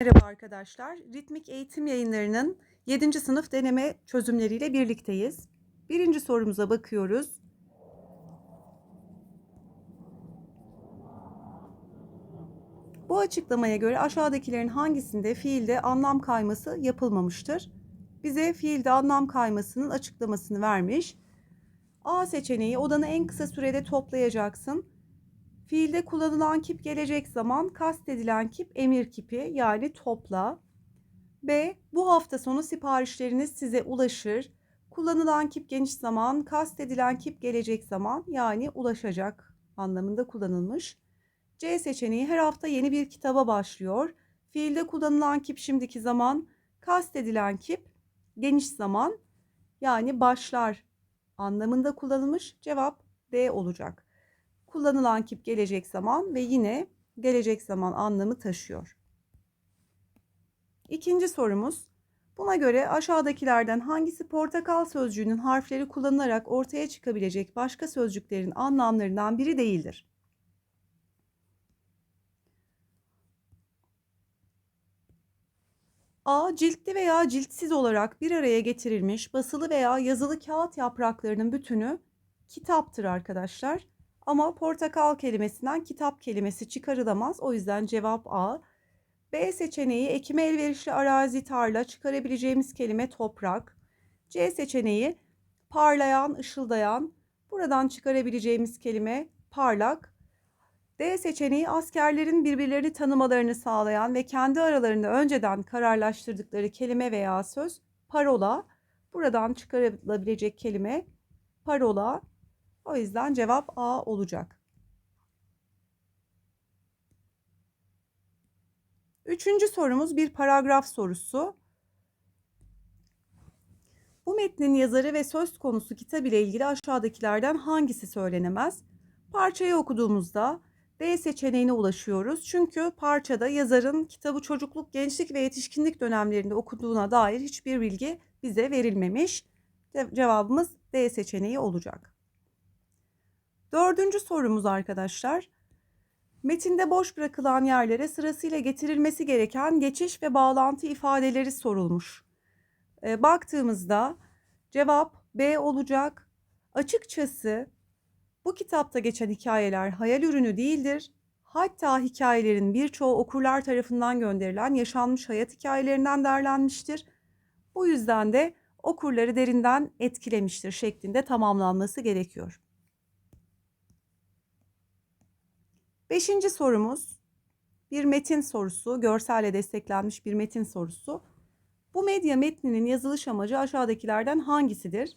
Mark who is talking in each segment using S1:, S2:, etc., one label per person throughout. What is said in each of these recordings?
S1: Merhaba arkadaşlar. Ritmik Eğitim Yayınları'nın 7. sınıf deneme çözümleriyle birlikteyiz. Birinci sorumuza bakıyoruz. Bu açıklamaya göre aşağıdakilerin hangisinde fiilde anlam kayması yapılmamıştır? Bize fiilde anlam kaymasının açıklamasını vermiş. A seçeneği odanı en kısa sürede toplayacaksın. Fiilde kullanılan kip gelecek zaman, kastedilen kip emir kipi yani topla. B. Bu hafta sonu siparişleriniz size ulaşır. Kullanılan kip geniş zaman, kastedilen kip gelecek zaman yani ulaşacak anlamında kullanılmış. C seçeneği her hafta yeni bir kitaba başlıyor. Fiilde kullanılan kip şimdiki zaman, kastedilen kip geniş zaman yani başlar anlamında kullanılmış. Cevap D olacak kullanılan kip gelecek zaman ve yine gelecek zaman anlamı taşıyor. İkinci sorumuz. Buna göre aşağıdakilerden hangisi portakal sözcüğünün harfleri kullanılarak ortaya çıkabilecek başka sözcüklerin anlamlarından biri değildir? A. Ciltli veya ciltsiz olarak bir araya getirilmiş basılı veya yazılı kağıt yapraklarının bütünü kitaptır arkadaşlar. Ama portakal kelimesinden kitap kelimesi çıkarılamaz. O yüzden cevap A. B seçeneği ekime elverişli arazi tarla çıkarabileceğimiz kelime toprak. C seçeneği parlayan, ışıldayan. Buradan çıkarabileceğimiz kelime parlak. D seçeneği askerlerin birbirlerini tanımalarını sağlayan ve kendi aralarında önceden kararlaştırdıkları kelime veya söz parola. Buradan çıkarılabilecek kelime parola. O yüzden cevap A olacak. Üçüncü sorumuz bir paragraf sorusu. Bu metnin yazarı ve söz konusu kitap ile ilgili aşağıdakilerden hangisi söylenemez? Parçayı okuduğumuzda D seçeneğine ulaşıyoruz. Çünkü parçada yazarın kitabı çocukluk, gençlik ve yetişkinlik dönemlerinde okuduğuna dair hiçbir bilgi bize verilmemiş. Cevabımız D seçeneği olacak. Dördüncü sorumuz arkadaşlar. Metinde boş bırakılan yerlere sırasıyla getirilmesi gereken geçiş ve bağlantı ifadeleri sorulmuş. E, baktığımızda cevap B olacak. Açıkçası bu kitapta geçen hikayeler hayal ürünü değildir. Hatta hikayelerin birçoğu okurlar tarafından gönderilen yaşanmış hayat hikayelerinden derlenmiştir. Bu yüzden de okurları derinden etkilemiştir şeklinde tamamlanması gerekiyor. Beşinci sorumuz bir metin sorusu, görselle desteklenmiş bir metin sorusu. Bu medya metninin yazılış amacı aşağıdakilerden hangisidir?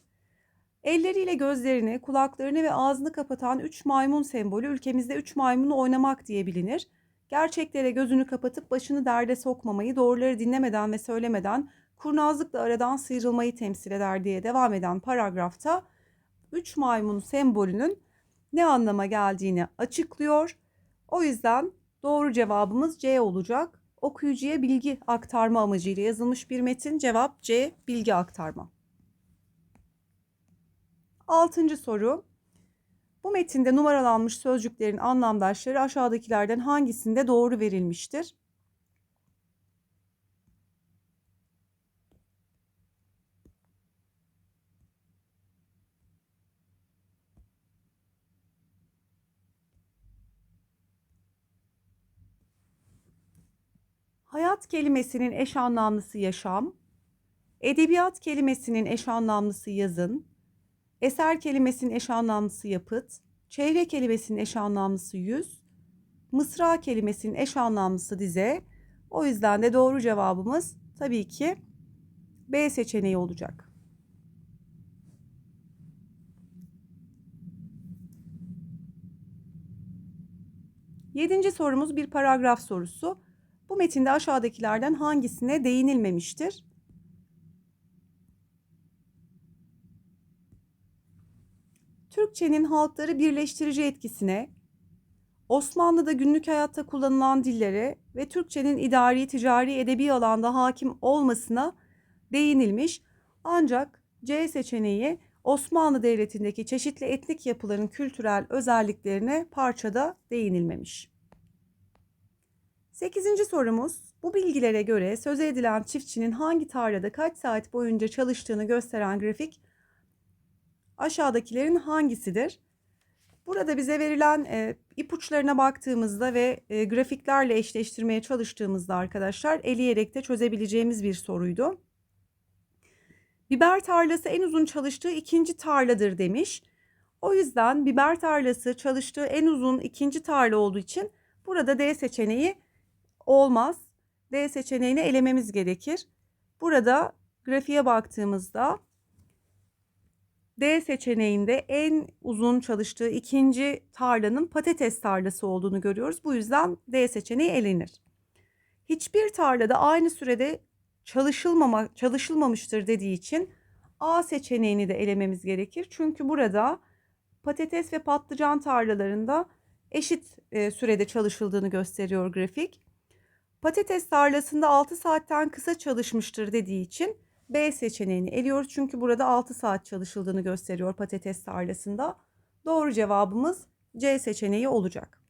S1: Elleriyle gözlerini, kulaklarını ve ağzını kapatan üç maymun sembolü ülkemizde üç maymunu oynamak diye bilinir. Gerçeklere gözünü kapatıp başını derde sokmamayı, doğruları dinlemeden ve söylemeden kurnazlıkla aradan sıyrılmayı temsil eder diye devam eden paragrafta üç maymun sembolünün ne anlama geldiğini açıklıyor o yüzden doğru cevabımız C olacak. Okuyucuya bilgi aktarma amacıyla yazılmış bir metin. Cevap C, bilgi aktarma. Altıncı soru. Bu metinde numaralanmış sözcüklerin anlamdaşları aşağıdakilerden hangisinde doğru verilmiştir? Hayat kelimesinin eş anlamlısı yaşam, edebiyat kelimesinin eş anlamlısı yazın, eser kelimesinin eş anlamlısı yapıt, çevre kelimesinin eş anlamlısı yüz, mısra kelimesinin eş anlamlısı dize. O yüzden de doğru cevabımız tabii ki B seçeneği olacak. Yedinci sorumuz bir paragraf sorusu. Bu metinde aşağıdakilerden hangisine değinilmemiştir? Türkçenin halkları birleştirici etkisine, Osmanlı'da günlük hayatta kullanılan dillere ve Türkçenin idari, ticari, edebi alanda hakim olmasına değinilmiş. Ancak C seçeneği Osmanlı Devleti'ndeki çeşitli etnik yapıların kültürel özelliklerine parçada değinilmemiş. Sekizinci sorumuz. Bu bilgilere göre söze edilen çiftçinin hangi tarlada kaç saat boyunca çalıştığını gösteren grafik aşağıdakilerin hangisidir? Burada bize verilen e, ipuçlarına baktığımızda ve e, grafiklerle eşleştirmeye çalıştığımızda arkadaşlar eleyerek de çözebileceğimiz bir soruydu. Biber tarlası en uzun çalıştığı ikinci tarladır demiş. O yüzden biber tarlası çalıştığı en uzun ikinci tarla olduğu için burada D seçeneği olmaz. D seçeneğini elememiz gerekir. Burada grafiğe baktığımızda D seçeneğinde en uzun çalıştığı ikinci tarlanın patates tarlası olduğunu görüyoruz. Bu yüzden D seçeneği elenir. Hiçbir tarlada aynı sürede çalışılmama, çalışılmamıştır dediği için A seçeneğini de elememiz gerekir. Çünkü burada patates ve patlıcan tarlalarında eşit e, sürede çalışıldığını gösteriyor grafik. Patates tarlasında 6 saatten kısa çalışmıştır dediği için B seçeneğini eliyoruz. Çünkü burada 6 saat çalışıldığını gösteriyor patates tarlasında. Doğru cevabımız C seçeneği olacak.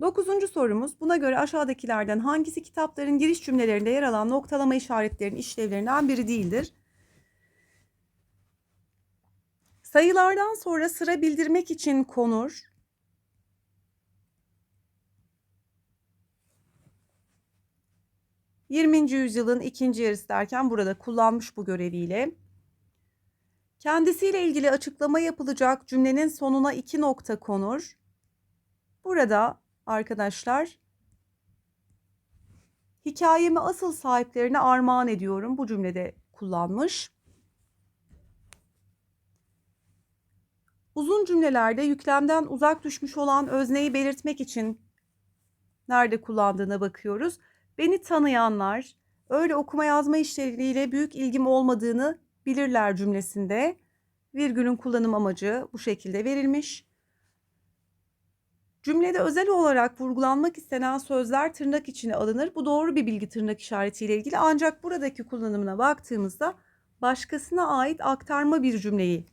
S1: Dokuzuncu sorumuz. Buna göre aşağıdakilerden hangisi kitapların giriş cümlelerinde yer alan noktalama işaretlerinin işlevlerinden biri değildir? Sayılardan sonra sıra bildirmek için konur. ...20. yüzyılın ikinci yarısı derken burada kullanmış bu göreviyle. Kendisiyle ilgili açıklama yapılacak cümlenin sonuna iki nokta konur. Burada arkadaşlar hikayemi asıl sahiplerine armağan ediyorum bu cümlede kullanmış. Uzun cümlelerde yüklemden uzak düşmüş olan özneyi belirtmek için nerede kullandığına bakıyoruz. Beni tanıyanlar öyle okuma yazma işleriyle büyük ilgim olmadığını bilirler cümlesinde virgülün kullanım amacı bu şekilde verilmiş. Cümlede özel olarak vurgulanmak istenen sözler tırnak içine alınır. Bu doğru bir bilgi tırnak işaretiyle ilgili ancak buradaki kullanımına baktığımızda başkasına ait aktarma bir cümleyi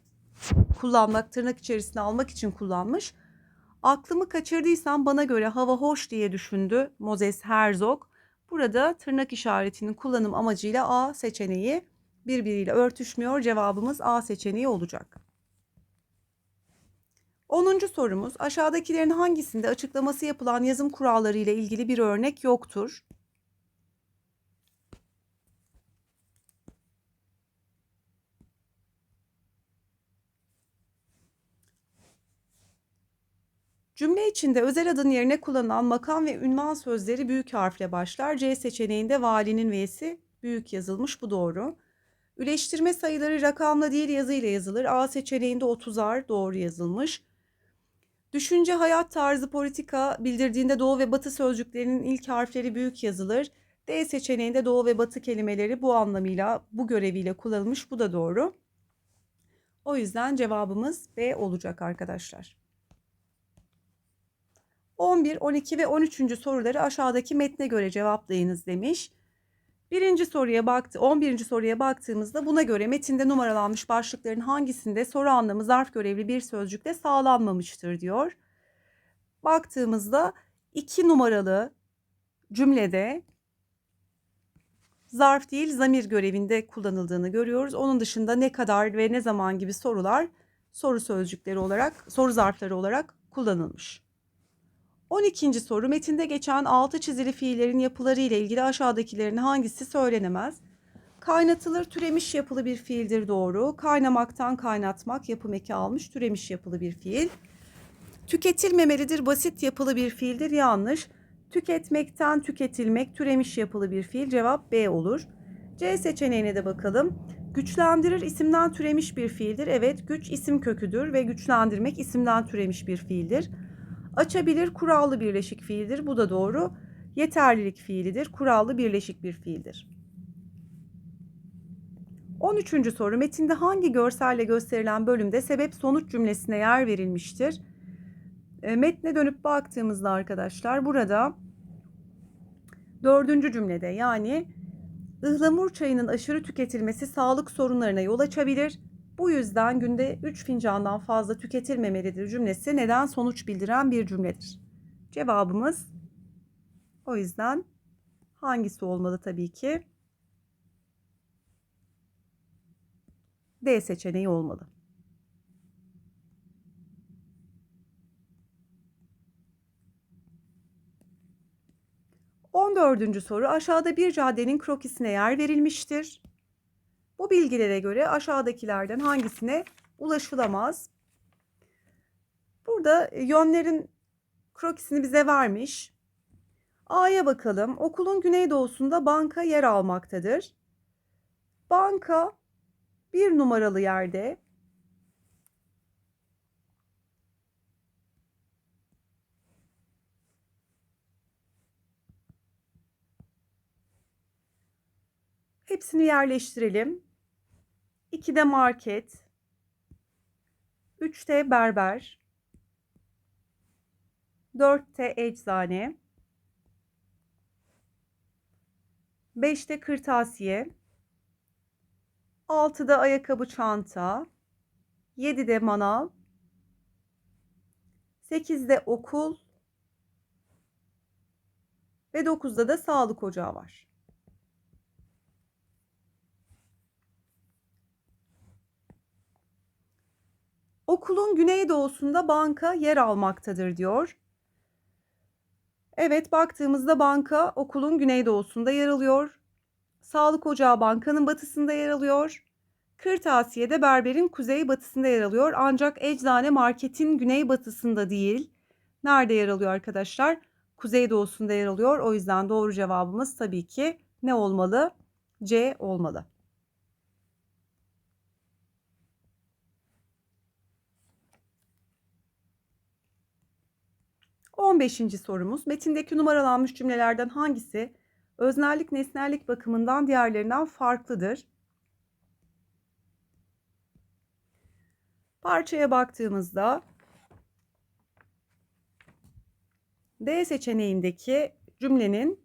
S1: kullanmak, tırnak içerisine almak için kullanmış. Aklımı kaçırdıysam bana göre hava hoş diye düşündü Moses Herzog. Burada tırnak işaretinin kullanım amacıyla A seçeneği birbiriyle örtüşmüyor. Cevabımız A seçeneği olacak. 10. sorumuz aşağıdakilerin hangisinde açıklaması yapılan yazım kuralları ile ilgili bir örnek yoktur? Cümle içinde özel adın yerine kullanılan makam ve ünvan sözleri büyük harfle başlar. C seçeneğinde valinin v'si büyük yazılmış. Bu doğru. Üleştirme sayıları rakamla değil yazıyla yazılır. A seçeneğinde 30'ar doğru yazılmış. Düşünce, hayat tarzı, politika bildirdiğinde doğu ve batı sözcüklerinin ilk harfleri büyük yazılır. D seçeneğinde doğu ve batı kelimeleri bu anlamıyla, bu göreviyle kullanılmış. Bu da doğru. O yüzden cevabımız B olacak arkadaşlar. 11, 12 ve 13. soruları aşağıdaki metne göre cevaplayınız demiş. Birinci soruya baktı, 11. soruya baktığımızda buna göre metinde numaralanmış başlıkların hangisinde soru anlamı zarf görevli bir sözcükle sağlanmamıştır diyor. Baktığımızda 2 numaralı cümlede zarf değil zamir görevinde kullanıldığını görüyoruz. Onun dışında ne kadar ve ne zaman gibi sorular soru sözcükleri olarak, soru zarfları olarak kullanılmış. 12. soru metinde geçen altı çizili fiillerin yapıları ile ilgili aşağıdakilerin hangisi söylenemez? Kaynatılır türemiş yapılı bir fiildir doğru. Kaynamaktan kaynatmak yapım eki almış türemiş yapılı bir fiil. Tüketilmemelidir basit yapılı bir fiildir yanlış. Tüketmekten tüketilmek türemiş yapılı bir fiil cevap B olur. C seçeneğine de bakalım. Güçlendirir isimden türemiş bir fiildir. Evet güç isim köküdür ve güçlendirmek isimden türemiş bir fiildir. Açabilir kurallı birleşik fiildir. Bu da doğru. Yeterlilik fiilidir. Kurallı birleşik bir fiildir. 13. soru metinde hangi görselle gösterilen bölümde sebep sonuç cümlesine yer verilmiştir? E, metne dönüp baktığımızda arkadaşlar burada dördüncü cümlede yani ıhlamur çayının aşırı tüketilmesi sağlık sorunlarına yol açabilir. Bu yüzden günde 3 fincandan fazla tüketilmemelidir cümlesi neden sonuç bildiren bir cümledir. Cevabımız o yüzden hangisi olmalı tabii ki? D seçeneği olmalı. On dördüncü soru aşağıda bir caddenin krokisine yer verilmiştir. Bilgilere göre aşağıdakilerden hangisine ulaşılamaz? Burada yönlerin krokisini bize vermiş. A'ya bakalım. Okulun güneydoğusunda banka yer almaktadır. Banka bir numaralı yerde. Hepsini yerleştirelim. 2'de market. 3'te berber. 4'te eczane. 5'te kırtasiye. 6'da ayakkabı çanta. 7'de manav. 8'de okul. Ve 9'da da sağlık ocağı var. Okulun güneydoğusunda banka yer almaktadır diyor. Evet baktığımızda banka okulun güneydoğusunda yer alıyor. Sağlık ocağı bankanın batısında yer alıyor. Kırtasiye de berberin kuzeybatısında yer alıyor. Ancak eczane marketin güneybatısında değil. Nerede yer alıyor arkadaşlar? Kuzeydoğusunda yer alıyor. O yüzden doğru cevabımız tabii ki ne olmalı? C olmalı. 15. sorumuz metindeki numaralanmış cümlelerden hangisi öznellik nesnellik bakımından diğerlerinden farklıdır? Parçaya baktığımızda D seçeneğindeki cümlenin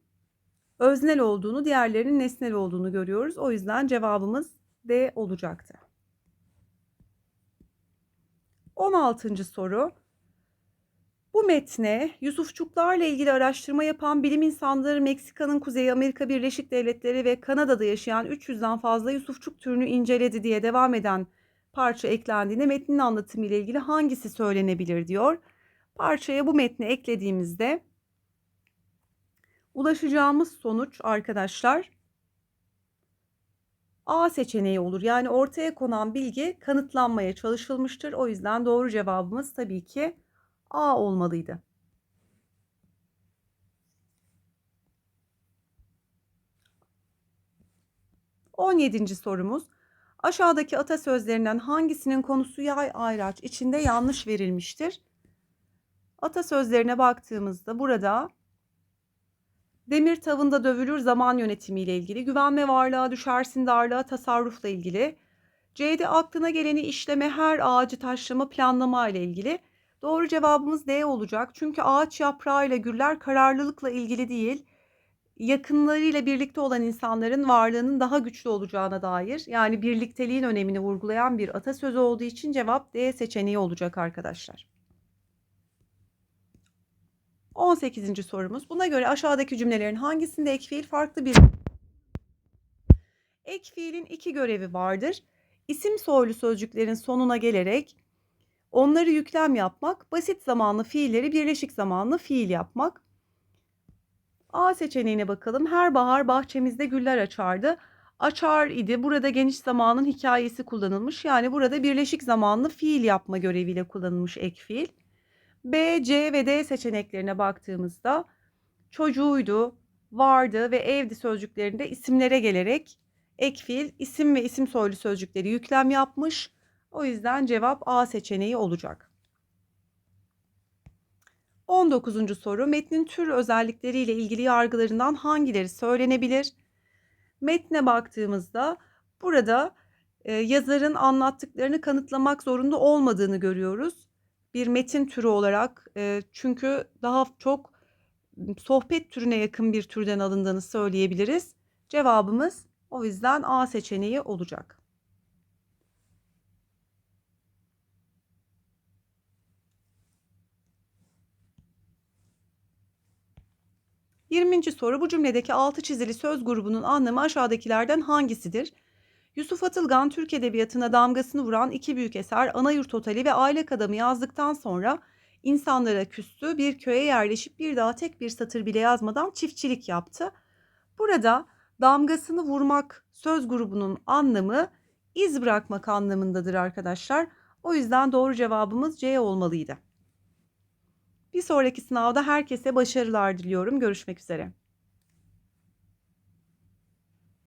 S1: öznel olduğunu, diğerlerinin nesnel olduğunu görüyoruz. O yüzden cevabımız D olacaktı. 16. soru bu metne Yusufçuklarla ilgili araştırma yapan bilim insanları Meksika'nın Kuzey Amerika Birleşik Devletleri ve Kanada'da yaşayan 300'den fazla Yusufçuk türünü inceledi diye devam eden parça eklendiğinde metnin anlatımı ile ilgili hangisi söylenebilir diyor. Parçaya bu metni eklediğimizde ulaşacağımız sonuç arkadaşlar A seçeneği olur. Yani ortaya konan bilgi kanıtlanmaya çalışılmıştır. O yüzden doğru cevabımız tabii ki A olmalıydı. On yedinci sorumuz. Aşağıdaki atasözlerinden hangisinin konusu yay ayraç içinde yanlış verilmiştir? Atasözlerine baktığımızda burada demir tavında dövülür zaman yönetimiyle ilgili, güvenme varlığa düşersin darlığa tasarrufla ilgili, C'de aklına geleni işleme her ağacı taşlama planlama ile ilgili, Doğru cevabımız D olacak. Çünkü ağaç yaprağıyla güller kararlılıkla ilgili değil, yakınlarıyla birlikte olan insanların varlığının daha güçlü olacağına dair yani birlikteliğin önemini vurgulayan bir atasözü olduğu için cevap D seçeneği olacak arkadaşlar. 18. sorumuz. Buna göre aşağıdaki cümlelerin hangisinde ek fiil farklı bir Ek fiilin iki görevi vardır. İsim soylu sözcüklerin sonuna gelerek Onları yüklem yapmak, basit zamanlı fiilleri birleşik zamanlı fiil yapmak. A seçeneğine bakalım. Her bahar bahçemizde güller açardı. Açar idi. Burada geniş zamanın hikayesi kullanılmış. Yani burada birleşik zamanlı fiil yapma göreviyle kullanılmış ek fiil. B, C ve D seçeneklerine baktığımızda çocuğuydu, vardı ve evdi sözcüklerinde isimlere gelerek ek fiil isim ve isim soylu sözcükleri yüklem yapmış. O yüzden cevap A seçeneği olacak. 19. soru metnin tür özellikleriyle ilgili yargılarından hangileri söylenebilir? Metne baktığımızda burada e, yazarın anlattıklarını kanıtlamak zorunda olmadığını görüyoruz. Bir metin türü olarak e, çünkü daha çok sohbet türüne yakın bir türden alındığını söyleyebiliriz. Cevabımız o yüzden A seçeneği olacak. 20. soru bu cümledeki altı çizili söz grubunun anlamı aşağıdakilerden hangisidir? Yusuf Atılgan Türk Edebiyatı'na damgasını vuran iki büyük eser Anayurt Oteli ve Aylak Adamı yazdıktan sonra insanlara küstü, bir köye yerleşip bir daha tek bir satır bile yazmadan çiftçilik yaptı. Burada damgasını vurmak söz grubunun anlamı iz bırakmak anlamındadır arkadaşlar. O yüzden doğru cevabımız C olmalıydı. Bir sonraki sınavda herkese başarılar diliyorum. Görüşmek üzere.